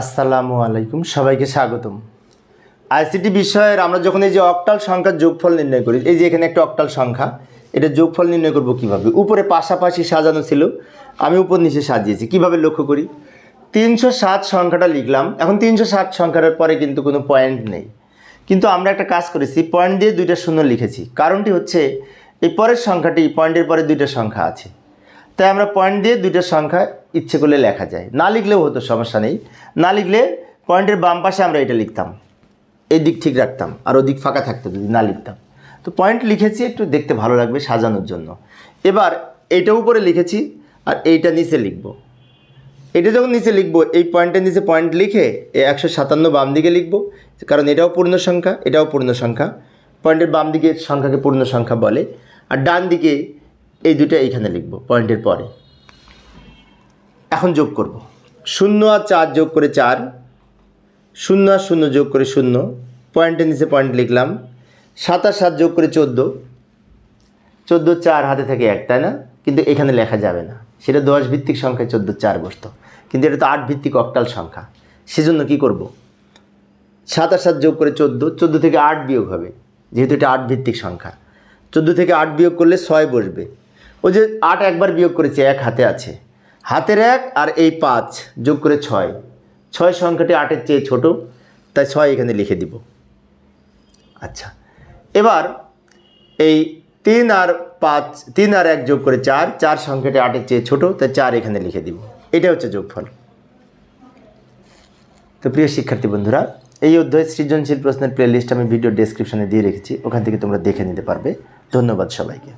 আসসালামু আলাইকুম, সবাইকে স্বাগতম। আইসিটি বিষয়ের আমরা যখন এই যে অক্টাল সংখ্যার যোগফল নির্ণয় করি, এই যে এখানে একটা অক্টাল সংখ্যা, এটা যোগফল নির্ণয় করব কীভাবে? উপরে পাশাপাশি সাজানো ছিল, আমি উপর নিচে সাজিয়েছি, কীভাবে লক্ষ্য করি? তিনশো সাত সংখ্যাটা লিখলাম, এখন তিনশো সাত সংখ্যাটার পরে কিন্তু কোনো পয়েন্ট নেই। কিন্তু আমরা একটা কাজ করেছি পয়েন্ট দিয়ে দুইটা শূন্য লিখেছি, কারণটি হচ্ছে এই পরের সংখ্যাটি পয়েন্টের পরে দুইটা সংখ্যা আছে। তাই আমরা পয়েন্ট দিয়ে দুইটা সংখ্যা ইচ্ছে করলে লেখা যায়। না লিখলেও হতো, সমস্যা নেই। না লিখলে পয়েন্টের বাম পাশে আমরা এটা লিখতাম। এই দিক ঠিক রাখতাম, আর ওদিক ফাঁকা থাকতো যদি না লিখতাম। তো পয়েন্ট লিখেছি, একটু দেখতে ভালো লাগবে সাজানোর জন্য। এবার এইটা উপরে লিখেছি, আর এইটা নিচে লিখব। এটা যখন নিচে লিখব, এই পয়েন্টের নিচে পয়েন্ট লিখে একশো সাতান্ন বাম দিকে লিখব। কারণ এটাও পূর্ণ সংখ্যা, এটাও পূর্ণ সংখ্যা। পয়েন্টের বাম দিকে সংখ্যাকে পূর্ণ সংখ্যা বলে। আর ডান দিকে এই দুটো এইখানে লিখব পয়েন্টের পরে। এখন যোগ করব। শূন্য আর চার যোগ করে চার, শূন্য আর শূন্য যোগ করে শূন্য পয়েন্টের নিচে পয়েন্ট লিখলাম। সাত আর সাত যোগ করে চোদ্দ চোদ্দ চার হাতে থেকে এক, তাই না? কিন্তু এখানে লেখা যাবে না। সেটা দশ ভিত্তিক সংখ্যায় চোদ্দ চার বসত কিন্তু এটা তো আট ভিত্তিক অক্টাল সংখ্যা। সেজন্য কি করব? সাত আর সাত যোগ করে চোদ্দ চোদ্দ থেকে আট বিয়োগ হবে, যেহেতু এটা আট ভিত্তিক সংখ্যা। চোদ্দ থেকে আট বিয়োগ করলে ছয় বসবে। ওই যে আট একবার বিয়োগ করেছে, এক হাতে আছে। হাতের এক আর এই পাঁচ যোগ করে ছয়। ছয় সংখ্যাটি আটের চেয়ে ছোট, তাই ছয় এখানে লিখে দিব। আচ্ছা এবার এই তিন আর পাঁচ, তিন আর এক যোগ করে চার চার সংখ্যাটি আটের চেয়ে ছোট, তাই চার এখানে লিখে দিব। এটা হচ্ছে যোগফল। তো প্রিয় শিক্ষার্থী বন্ধুরা, এই অধ্যায় সৃজনশীল প্রশ্নের প্লেলিস্ট আমি ভিডিও ডেসক্রিপশনে দিয়ে রেখেছি, ওখান থেকে তোমরা দেখে নিতে পারবে। ধন্যবাদ সবাইকে।